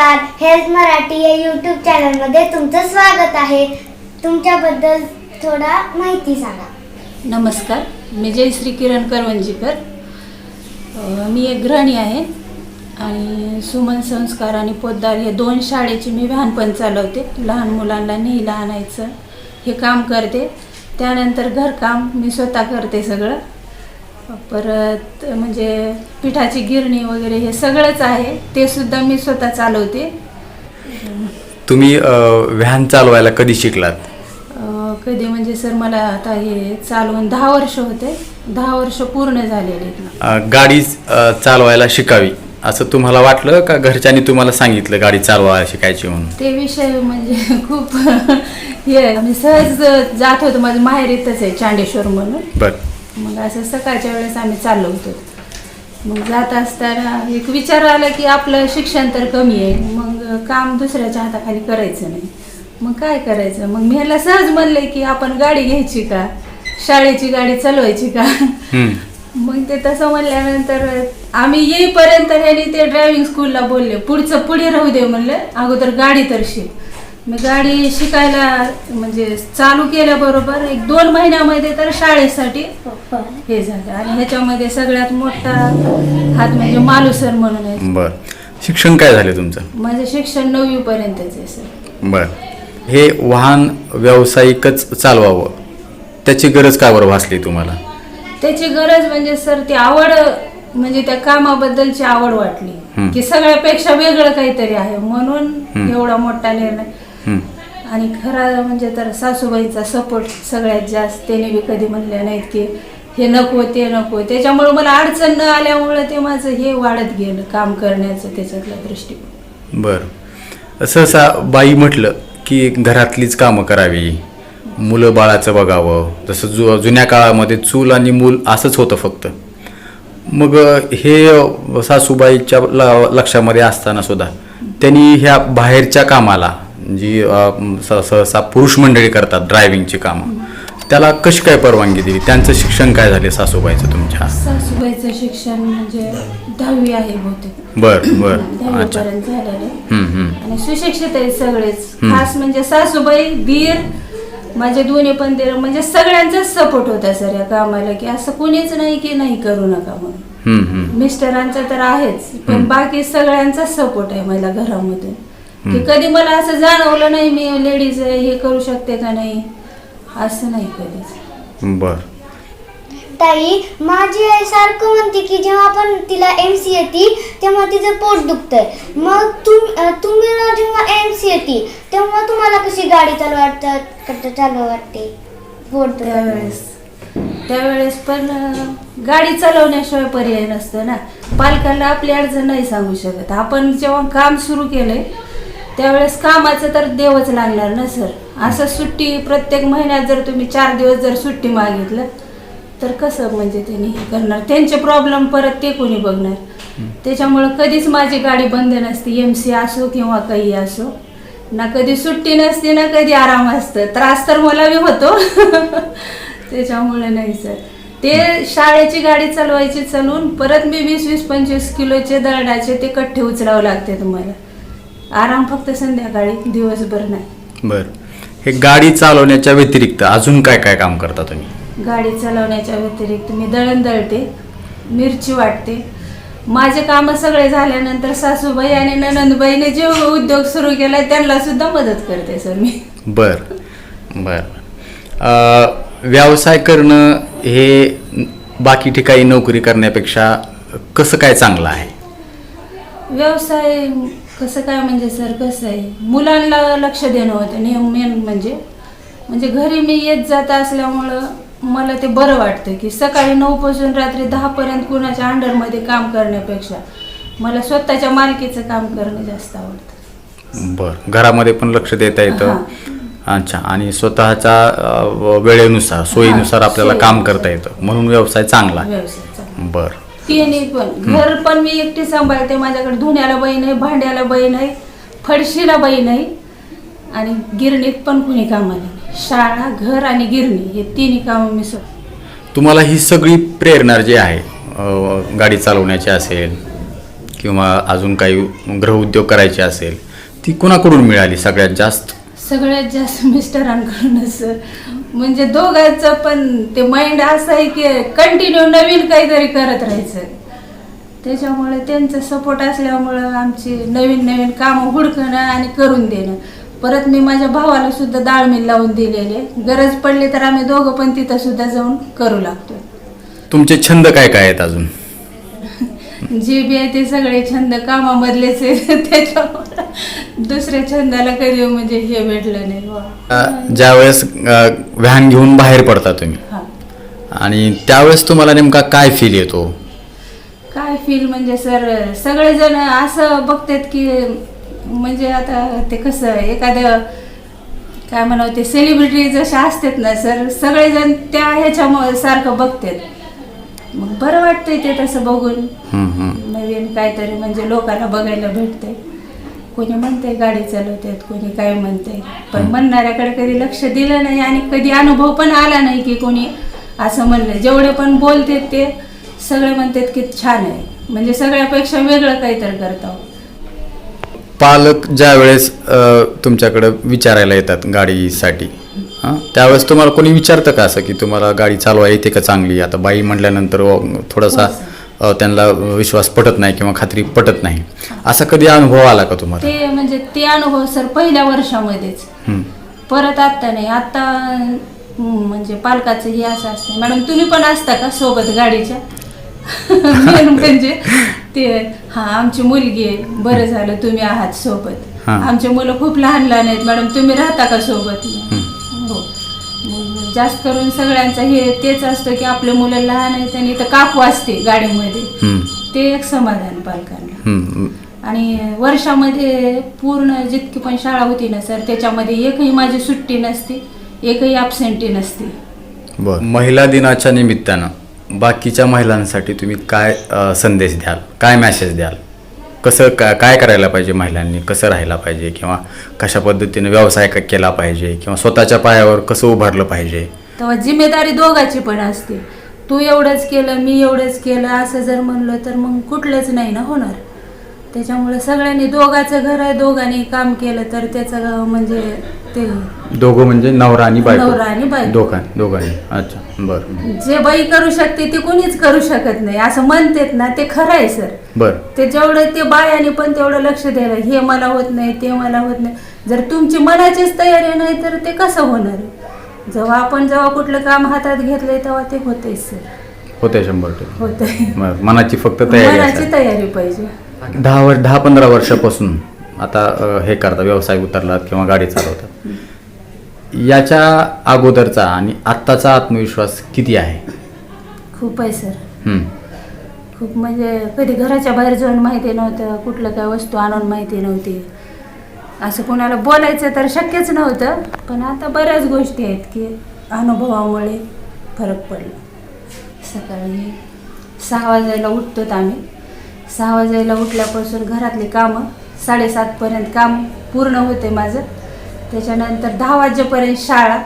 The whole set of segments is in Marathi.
नमस्कार. हेल्थ मराठी या यूट्यूब चॅनलमध्ये तुमचं स्वागत आहे. तुमच्याबद्दल थोडा माहिती सांगा. नमस्कार. मी जयश्री किरण करवंजीकर मी एक गृहिणी आहे आणि सुमन संस्कार आणि पोद्दार हे दोन शाळेची मी लहानपण चालवते. लहान मुलांना नेहला आणायचं हे काम करते. त्यानंतर घरकाम मी स्वतः करते सगळं. परत म्हणजे पिठाची गिरणी वगैरे हे सगळंच आहे. ते सुद्धा मी स्वतः चालवते. तुम्ही व्हॅन चालवायला कधी शिकलात? कधी म्हणजे सर मला आता हे चालवून दहा वर्ष होते. दहा वर्ष पूर्ण झालेले गाडी चालवायला शिकावी असं तुम्हाला वाटलं का घरच्यांनी तुम्हाला सांगितलं गाडी चालवायला शिकायची म्हणून? ते विषय म्हणजे खूप हे सहज जात होतो. माझं माहेर इथंच आहे चांडेश्वर म्हणून. बर. मग असं सकाळच्या वेळेस आम्ही चाललो होतो मग जात असताना एक विचार आला की आपलं शिक्षण तर कमी आहे मग काम दुसऱ्याच्या हाताखाली करायचं नाही. मग काय करायचं? मग मी ह्याला सहज म्हणले की आपण गाडी घ्यायची का? शाळेची गाडी चालवायची का. मग ते तसं म्हणल्यानंतर आम्ही येईपर्यंत ह्यानी ते ड्रायव्हिंग स्कूलला बोलले पुढचं पुढे राहू दे म्हणलं अगोदर गाडी तर शिक मी गाडी शिकायला म्हणजे चालू केल्याबरोबर एक दोन महिन्यामध्ये तर शाळेसाठी हे झालं. आणि ह्याच्यामध्ये सगळ्यात मोठा हात म्हणजे मालुसर म्हणून आहे बर. शिक्षण काय झालं तुमचं? माझं शिक्षण नववी पर्यंतच आहे सर. बर. हे वाहन व्यावसायिकच चालवावं. त्याची गरज का बरं भासली तुम्हाला? त्याची गरज म्हणजे सर ती आवड म्हणजे त्या कामाबद्दलची आवड वाटली. की सगळ्यापेक्षा वेगळं काहीतरी आहे म्हणून एवढा मोठा निर्णय. आणि खरा म्हणजे तर सासूबाईंचा सपोर्ट सगळ्यात जास्त त्याने बी कधी म्हणले नाहीत की हे नको ते नको. त्याच्यामुळे मला अडचण न आल्यामुळे ते माझं हे वाढत गेलं काम करण्याचं त्याच्यातला दृष्टिकोन. बर. सहसा बाई म्हटलं की घरातलीच कामं करावी. मुलं बाळाचं बघावं. जसं जु जुन्या काळामध्ये चूल आणि मूल असंच होतं फक्त. मग हे सासूबाईच्या ल- लक्षामध्ये असताना सुद्धा त्यांनी ह्या बाहेरच्या कामाला जी सहसा पुरुष मंडळी करतात ड्रायव्हिंगची कामं. त्याला कशी काय परवानगी दिली? त्यांचं शिक्षण काय झाले सासूबाईचं तुमच्या? सासूबाईचं शिक्षण म्हणजे दहावी आहे बहुतेक. बर बर. अच्छा. आहे. आणि सुशिक्षित आहेत सगळेच. खास म्हणजे सासूबाई दीर माझे दोन्ही पण दीर म्हणजे सगळ्यांचाच सपोर्ट होता सर या कामाला की असं कुणीच नाही की नाही करू नका म्हणून. मिस्टरांचा तर आहेच पण. बाकी सगळ्यांचा सपोर्ट आहे मला घरामधून की कधी मला असं जाणवलं नाही मी लेडीज हे करू शकते का नाही? असं नाही कधीच बर. ताई माझी आई सारखं म्हणते की जेव्हा आपण तिला एम सी येते तेव्हा तिचं पोट दुखतंय. मग तुम अं, तुम्ही ना जेव्हा एम सी येते तेव्हा तुम्हाला कशी गाडी चालू वाटतात? करता चालू वाटते. पोट दुखत. त्यावेळेस त्यावेळेस पण अं, गाडी चालवण्याशिवाय पर्याय नसतो ना. पालकांना आपली अडचण नाही सांगू शकत. आपण जेव्हा काम सुरू केलंय त्यावेळेस कामाचं तर देवच लागणार ना सर? असं सुट्टी प्रत्येक महिन्यात जर तुम्ही चार दिवस जर सुट्टी मागितलं तर कसं म्हणजे त्यांनी हे करणार? त्यांचे प्रॉब्लेम परत ते कोणी बघणार? त्याच्यामुळं कधीच माझी गाडी बंद नसते एम सी असो किंवा काही असो. ना कधी सुट्टी नसते ना कधी आराम असतं. त्रास तर मला बी होतो. त्याच्यामुळे नाही सर. ते शाळेची गाडी चालवायची चालवून परत मी वीस वीस पंचवीस किलोचे दळडाचे ते कट्टे उचलावं लागते तुम्हाला. आराम फक्त संध्याकाळी दिवसभर नाही. बर. हे गाडी चालवण्याच्या व्यतिरिक्त अजून काय काय काम करता तुम्ही? गाडी चालवण्याच्या व्यतिरिक्त मी दळण दळते मिरची वाटते. माझे कामं सगळे झाल्यानंतर सासूबाई आणि ननंदबाईने जे उद्योग सुरू केला त्यांना सुद्धा मदत करते सर मी. बर बर. अ, व्यवसाय करणं हे बाकी ठिकाणी नोकरी करण्यापेक्षा कसं काय चांगलं आहे? व्यवसाय कसं काय म्हणजे सर कसं आहे? मुलांना लक्ष देणं होतं नियम मेन म्हणजे. म्हणजे घरी मी येत जात असल्यामुळं मला ते बरं वाटतं की सकाळी नऊपासून रात्री दहापर्यंत कुणाच्या अंडरमध्ये काम करण्यापेक्षा मला स्वतःच्या मालकीचं काम करणं जास्त आवडतं. बर. घरामध्ये पण लक्ष देता येतं. अच्छा. आणि स्वतःच्या अ, वेळेनुसार सोयीनुसार आपल्याला काम करता येतं. म्हणून व्यवसाय चांगला आहे. व्यवसायाचा बर. तिन्ही पण. घर पण मी एकटी सांभाळते. माझ्याकडे धुण्याला बाई नाही भांड्याला बाई नाही फडशीला बाई नाही आणि गिरणीत पण कुणी कामाला नाही. शाळा घर आणि गिरणी हे तिन्ही कामं मी स्वतः तुम्हाला ही सगळी प्रेरणा जी आहे अ, गाडी चालवण्याची असेल किंवा अजून काही गृहउद्योग करायचे असेल ती कुणाकडून मिळाली? सगळ्यात जास्त? सगळ्यात जास्त मिस्टरांकडूनच सर. म्हणजे दोघांच पण ते माइंड असं आहे की कंटिन्यू नवीन काहीतरी करत राहायचं. त्याच्यामुळे त्यांचा सपोर्ट असल्यामुळं आमची नवीन नवीन कामं हुडकणं आणि करून देणं. परत मी माझ्या भावाला सुद्धा डाळ मिल लावून दिलेले गरज पडली तर आम्ही दोघं पण तिथं सुद्धा जाऊन करू लागतो. तुमचे छंद काय काय आहेत अजून? जे बी आहे ते सगळे छंद कामामधलेच आहे त्याच्यामुळे दुसऱ्या छंदाला कधी म्हणजे हे भेटलं नाही बुवा. अ, ज्यावेळेस अ, व्हॅन घेऊन बाहेर पडता तुम्ही हा. आणि त्यावेळेस तुम्हाला नेमका काय फील येतो? काय फील म्हणजे सर सगळेजण असं बघतात की म्हणजे आता ते कसं एखादं काय म्हणावं ते सेलिब्रिटी जशा असतात ना सर सगळेजण त्या ह्याच्यामुळे सारखं बघतात. मग बरं वाटतंय ते तसं बघून. नवीन काहीतरी म्हणजे लोकांना बघायला भेटते कोणी म्हणते गाडी चालवतात कोणी काय म्हणते पण म्हणणाऱ्याकडे कधी लक्ष दिलं नाही आणि कधी अनुभव पण आला नाही की कोणी असं म्हणलं. जेवढे पण बोलतात ते सगळे म्हणतात की छान आहे. म्हणजे सगळ्यापेक्षा वेगळं काहीतरी करतो पालक ज्या वेळेस तुमच्याकडे विचारायला येतात गाडीसाठी हां त्यावेळेस तुम्हाला कोणी विचारतं का असं की तुम्हाला गाडी चालवा येते का चांगली? आता बाई म्हटल्यानंतर थोडासा त्यांना विश्वास पटत नाही किंवा खात्री पटत नाही. असा कधी अनुभव आला का तुम्हाला? ते म्हणजे ते अनुभव सर पहिल्या वर्षामध्येच. परत आत्ता नाही. आत्ता म्हणजे पालकाचं हे असं असतं. मॅडम तुम्ही पण असता का सोबत गाडीच्या? म्हणजे. ते हा आमची मुलगी आहे. बरं झालं तुम्ही आहात सोबत. हा. आमचे मुलं खूप लहान लहान आहेत मॅडम तुम्ही राहता का सोबत? हो. मग जास्त करून सगळ्यांचं हे तेच असतं की आपले मुलं लहान आहेत आणि इथं काकू असते गाडीमध्ये. हम्म. ते एक समाधान पालकांना हम्म. आणि वर्षामध्ये पूर्ण जितकी पण शाळा होती ना सर त्याच्यामध्ये एकही माझी सुट्टी नसती एकही ॲबसेंटी नसती. बरं. महिला दिनाच्या निमित्तानं. बाकीच्या महिलांसाठी तुम्ही काय अ, संदेश द्याल? काय मॅसेज द्याल? कसं का काय करायला पाहिजे महिलांनी? कसं राहायला पाहिजे? किंवा कशा पद्धतीने व्यवसाय क- केला पाहिजे? किंवा स्वतःच्या पायावर कसं उभारलं पाहिजे? तेव्हा जिम्मेदारी दोघाची पण असते. तू एवढंच केलं मी एवढंच केलं असं जर म्हणलं तर मग कुठलंच नाही ना होणार. त्याच्यामुळे सगळ्यांनी दोघाचं घर आहे दोघांनी काम केलं तर त्याचं म्हणजे ते दोघं म्हणजे नवरा आणि बायको? नवरा आणि बायको. दोघां दोघांनी. अच्छा बरं. जे बाई करू शकते ते कोणीच करू शकत नाही. असं म्हणतात ना ते खरं आहे सर. बरं. ते जेवढं ते बायाने पण तेवढं लक्ष द्यायला हे मला होत नाही ते मला होत नाही. जर तुमची मनाचीच तयारी नाही तर ते कसं होणार आहे? जेव्हा आपण जेव्हा कुठलं काम हातात घेतलंय तेव्हा ते होतंय सर. होते शंभर टक्के. होतंय. बरं. मनाची फक्त तयारी मनाची असेल. तयारी पाहिजे. दहा वर्ष दहा पंधरा वर्षापासून आता हे करता व्यवसाय उतरलात किंवा गाडी चालवतात. याच्या अगोदरचा आणि आत्ताचा आत्मविश्वास किती आहे? खूप आहे सर. खूप म्हणजे कधी घराच्या बाहेर जाऊन माहिती नव्हतं कुठलं काय वस्तू आणून माहिती नव्हती. असं कोणाला बोलायचं तर शक्यच नव्हतं पण आता बऱ्याच गोष्टी आहेत की अनुभवामुळे फरक पडला. सकाळी सहा वाजायला उठतोत आम्ही. सहा वाजायला उठल्यापासून घरातले कामं साडेसातपर्यंत काम पूर्ण होते माझं. त्याच्यानंतर दहा वाजेपर्यंत शाळा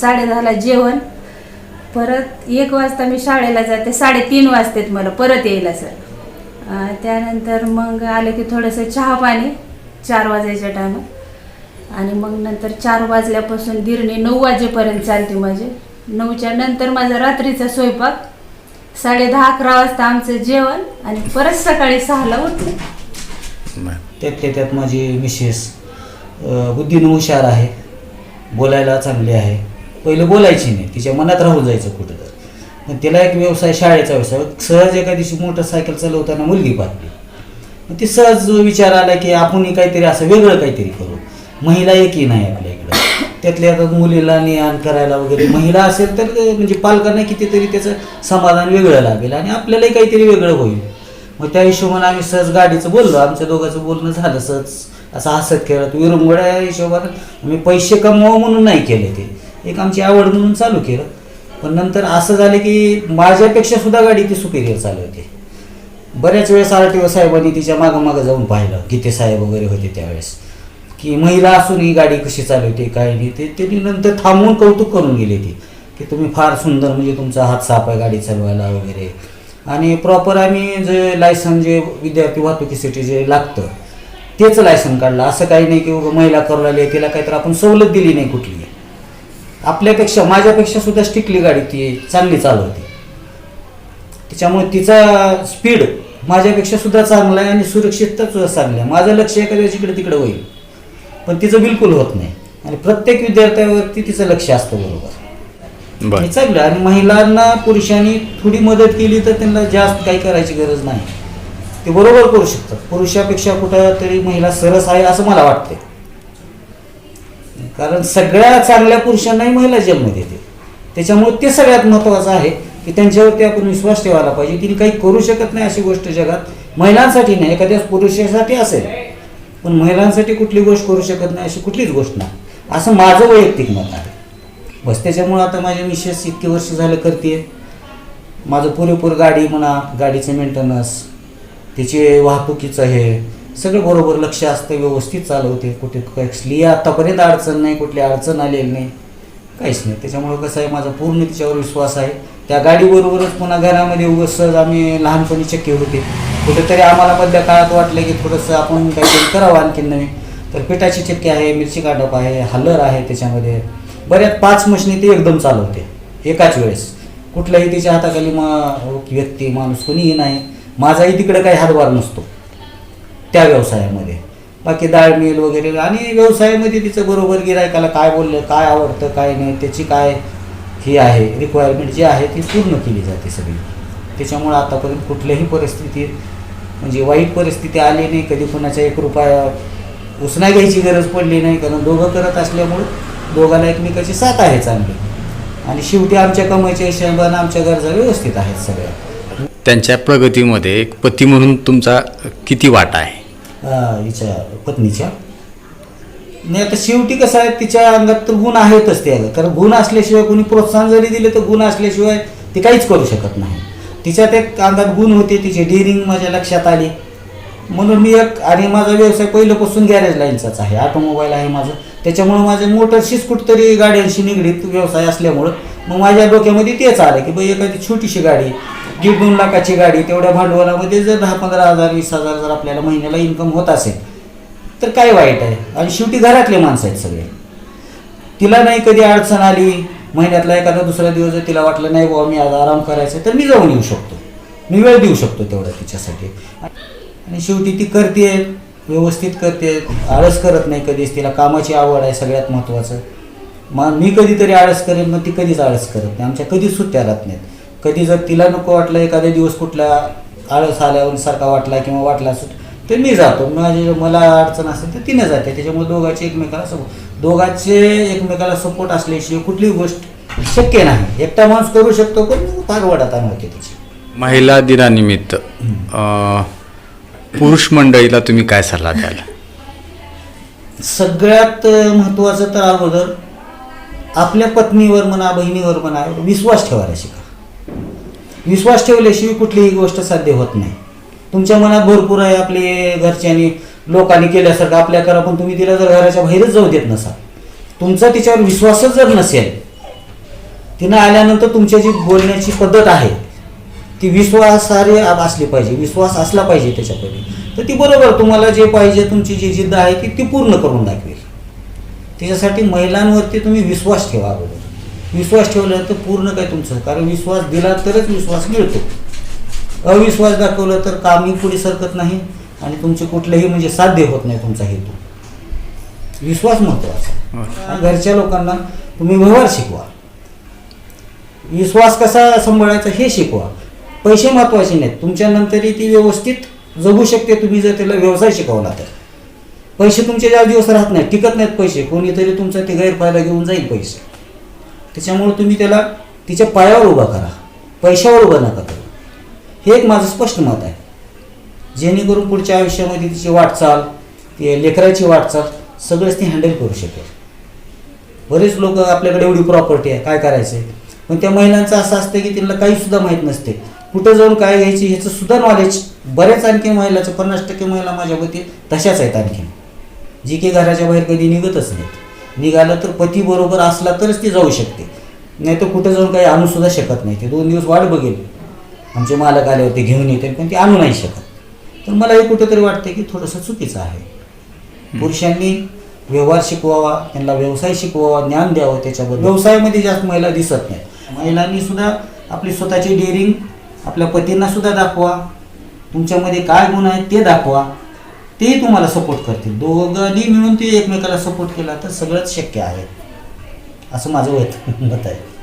साडेदहाला जेवण. परत एक वाजता मी शाळेला जाते साडेतीन वाजतात मला परत यायला सर. त्यानंतर मग आलं की थोडंसं चहा पाणी चार वाजायच्या टायमात आणि मग नंतर चार वाजल्यापासून गिरणी नऊ वाजेपर्यंत चालते माझे. नऊच्या नंतर माझा रात्रीचा स्वयंपाक साडे दहा अकरा वाजता आमचं जेवण आणि परत सकाळी सहाला उठणे बरं. त्यातल्या त्यात माझी मिसेस अ, बुद्धीनं हुशार आहे बोलायला चांगली आहे. पहिलं बोलायची नाही तिच्या मनात राहून जायचं कुठं तर मग तिला एक व्यवसाय शाळेचा व्यवसाय सहज एका दिवशी मोटरसायकल चालवताना मुलगी पाहिली मग ती सहज विचार आला की आपणही काहीतरी असं वेगळं काहीतरी करू. महिला एकही नाही आपल्या त्यातल्या आता मुलीला नियान करायला वगैरे. महिला असेल तर म्हणजे पालकांना कितीतरी त्याचं समाधान वेगळं लागेल आणि आपल्यालाही काहीतरी वेगळं होईल. मग त्या हिशोबाने आम्ही सहज गाडीचं बोललो. आमच्या दोघांचं बोलणं झालं सहज. असं हसत खेळत विरंगुळ्या हिशोबानं आम्ही पैसे कमवावं म्हणून नाही केले ते. एक आमची आवड म्हणून चालू केलं. पण नंतर असं झालं की माझ्यापेक्षा सुद्धा गाडी ती सुपेरियर होती. बऱ्याच वेळेस आर टी ओ साहेबांनी तिच्या मागं मागं जाऊन पाहिलं. गीते साहेब वगैरे होते त्यावेळेस. की महिला असून ही गाडी कशी चालवते काय नाही ते त्यांनी नंतर थांबवून कौतुक करून गेले ती. की तुम्ही फार सुंदर म्हणजे तुमचा हात साफ आहे गाडी चालवायला वगैरे. आणि प्रॉपर आम्ही जे लायसन जे विद्यार्थी वाहतुकीसाठी जे लागतं तेच लायसन काढलं. असं काही नाही की महिला करू लागली तिला काहीतरी आपण सवलत दिली नाही कुठली. आपल्यापेक्षा माझ्यापेक्षा सुद्धा स्टिकली गाडी ती चांगली चालवते. त्याच्यामुळे तिचा स्पीड माझ्यापेक्षा सुद्धा चांगला आहे आणि सुरक्षितता सुद्धा चांगली आहे. माझं लक्ष एखाद्या जिकडे तिकडे होईल. पण तिचं बिलकुल होत नाही. आणि प्रत्येक विद्यार्थ्यावरती तिचं लक्ष असतं बरोबर. बर. हे चांगलं आणि महिलांना पुरुषांनी थोडी मदत केली तर त्यांना जास्त काही करायची गरज नाही. ते बरोबर करू शकतात. पुरुषापेक्षा कुठं तरी महिला सरस आहे असं मला वाटते कारण सगळ्या चांगल्या पुरुषांनाही महिला जन्म देते. त्याच्यामुळे ते सगळ्यात महत्त्वाचं आहे की त्यांच्यावरती आपण विश्वास ठेवायला पाहिजे. तिने काही करू शकत नाही अशी गोष्ट जगात महिलांसाठी नाही. एखाद्या पुरुषासाठी असेल. पण महिलांसाठी कुठली गोष्ट करू शकत नाही अशी कुठलीच गोष्ट नाही. असं माझं वैयक्तिक मत आहे. बस त्याच्यामुळं आता माझ्या मिसेस इतके वर्ष झालं करते माझं पुरेपूर गाडी म्हणा गाडीचं मेंटेनन्स तिचे वाहतुकीचं हे सगळं बरोबर लक्ष असतं व्यवस्थित चालवते कुठे कसली आत्तापर्यंत अडचण नाही कुठली अडचण आलेली नाही. काहीच नाही. त्याच्यामुळं कसं आहे माझा पूर्ण तिच्यावर विश्वास आहे. त्या गाडीबरोबरच पुन्हा घरामध्ये उगस सहज आम्ही लहानपणी चक्के होते. कुठेतरी आम्हाला मधल्या काळात वाटलं की थोडंसं आपण काहीतरी करावं आणखीन नवीन. तर पिठाची चिटकी आहे मिरची काढप आहे हल्लर आहे त्याच्यामध्ये. बऱ्याच पाच मशिनी ती एकदम चालवते एकाच वेळेस. कुठल्याही तिच्या हाताखाली मा व्यक्ती माणूस कोणीही नाही. माझाही तिकडे काही हातभार नसतो त्या व्यवसायामध्ये. बाकी डाळ मिल वगैरे आणि व्यवसायामध्ये तिचं बरोबर गिरायकाला काय बोललं काय आवडतं काय नाही त्याची काय ही आहे रिक्वायरमेंट जी आहे ती पूर्ण केली जाते सगळी. त्याच्यामुळं आतापर्यंत कुठल्याही परिस्थितीत म्हणजे वाईट परिस्थिती आली नाही कधी कुणाच्या एक रुपया उसना घ्यायची गरज पडली नाही कारण दोघं करत असल्यामुळं दोघांना एकमेकाची साथ आहे चांगली आणि शेवटी आमच्या कमाईच्या हिशोबानं आमच्या गरजा व्यवस्थित आहेत सगळ्या. त्यांच्या प्रगतीमध्ये एक पती म्हणून तुमचा किती वाटा आहे? हिच्या पत्नीच्या. नाही आता शेवटी कसं आहे तिच्या अंगात तर गुण आहेतच ते कारण गुण असल्याशिवाय कोणी प्रोत्साहन जरी दिले तर गुण असल्याशिवाय ती काहीच करू शकत नाही. तिच्यात एक अंदाज गुण होते तिची डिरिंग माझ्या लक्षात आली. म्हणून मी एक आणि माझा व्यवसाय पहिल्यापासून गॅरेज लाईनचाच आहे. ऑटोमोबाईल आहे माझं. त्याच्यामुळं माझे मोटरशीच कुठतरी गाड्यांशी निगडीत व्यवसाय असल्यामुळं मग माझ्या डोक्यामध्ये तेच आलं की बाई एखादी छोटीशी गाडी दीड दोन लाखाची गाडी तेवढ्या भांडवलामध्ये जर दहा पंधरा हजार वीस हजार जर आपल्याला महिन्याला इन्कम होत असेल तर काय वाईट आहे? आणि शेवटी घरातले माणसं आहेत सगळे. तिला नाही कधी अडचण आली महिन्यातला एखादा दुसरा दिवस जर तिला वाटलं नाही बाबा मी आज आराम करायचं तर मी जाऊन येऊ शकतो. मी वेळ देऊ शकतो तेवढा तिच्यासाठी. आणि शेवटी ती करते व्यवस्थित करते आळस करत नाही कधीच. तिला कामाची आवड आहे सगळ्यात महत्त्वाचं मग मी कधीतरी आळस करेन मग ती कधीच आळस करत नाही. आमच्या कधीच सुट्ट्या राहत नाहीत. कधी जर तिला नको वाटलं एखाद्या दिवस कुठला आळस आल्यावर सारखा वाटला किंवा वाटला सुट तर मी जातो. माझी मला अडचण असेल तर तिने जाते. त्याच्यामुळे दोघांचे एकमेकाला सपोर्ट. दोघांचे एकमेकाला सपोर्ट असल्याशिवाय कुठलीही गोष्ट शक्य नाही. एकटा माणूस करू शकतो पण फार वडाताण होते तिची महिला दिनानिमित्त पुरुष मंडळीला तुम्ही काय सल्ला द्याल? सगळ्यात महत्त्वाचं तर अगोदर आपल्या पत्नीवर म्हणा बहिणीवर म्हणा विश्वास ठेवायला शिका. विश्वास ठेवल्याशिवाय कुठलीही गोष्ट साध्य होत नाही. तुमच्या मनात भरपूर आहे आपले घरच्यांनी लोकांनी केल्यासारखं आपल्या करा पण तुम्ही तिला जर घराच्या बाहेरच जाऊ देत नसाल तुमचा तिच्यावर विश्वासच जर नसेल तिनं आल्यानंतर तुमच्या जी बोलण्याची पद्धत आहे ती विश्वासार्ह असली पाहिजे विश्वास असला पाहिजे त्याच्याकडे तर ती बरोबर तुम्हाला जे पाहिजे तुमची जी जिद्द आहे ती ती पूर्ण करून दाखवेल. त्याच्यासाठी महिलांवरती तुम्ही विश्वास ठेवा अगोदर. विश्वास ठेवल्यानंतर पूर्ण काय तुमचं? कारण विश्वास दिला तरच विश्वास मिळतो. अविश्वास दाखवला तर कामही पुढे सरकत नाही आणि तुमचे कुठलेही म्हणजे साध्य होत नाही तुमचा हेतू. विश्वास महत्त्वाचा. आणि घरच्या लोकांना तुम्ही व्यवहार शिकवा. विश्वास कसा सांभाळायचा हे शिकवा. पैसे महत्त्वाचे नाहीत. तुमच्या नंतरही ती व्यवस्थित जगू शकते तुम्ही जर त्याला व्यवसाय शिकवला तर. पैसे तुमचे जास्त दिवस राहत नाहीत टिकत नाहीत पैसे कोणीतरी तुमचा ते गैरफायदा घेऊन जाईल पैसे. त्याच्यामुळे तुम्ही त्याला तिच्या पायावर उभा करा. पैशावर उभा नका करू. हे एक माझं स्पष्ट मत आहे. जेणेकरून पुढच्या आयुष्यामध्ये तिची वाटचाल ते लेकराची वाटचाल सगळंच ती हँडल करू शकेल. बरेच लोक आपल्याकडे एवढी प्रॉपर्टी आहे काय करायचं आहे पण त्या महिलांचं असं असतं की त्यांना काहीसुद्धा माहीत नसते. कुठं जाऊन काय घ्यायची ह्याचं सुद्धा नॉलेज बऱ्याच आणखी महिलाचं पन्नास टक्के महिला माझ्या मते तशाच आहेत आणखीन जी की घराच्या बाहेर कधी निघतच नाहीत. निघालं तर पती बरोबर असला तरच ती जाऊ शकते. नाही तर कुठं जाऊन काही आणूसुद्धा शकत नाही. ते दोन दिवस वाट बघेल. आमचे मालक आले होते घेऊन येते पण ते आणू नाही शकत. तर मला हे कुठेतरी वाटतं की थोडंसं चुकीचं आहे. पुरुषांनी व्यवहार शिकवावा त्यांना व्यवसाय शिकवावा ज्ञान द्यावं त्याच्याबद्दल. व्यवसायामध्ये जास्त महिला दिसत नाही. महिलांनी सुद्धा आपली स्वतःची डेअरिंग आपल्या पतींना सुद्धा दाखवा. तुमच्यामध्ये काय गुण आहेत ते दाखवा. तेही तुम्हाला सपोर्ट करतील. दोघांनी मिळून ते एकमेकाला सपोर्ट केला तर सगळंच शक्य आहे. असं माझं वैत मत आहे.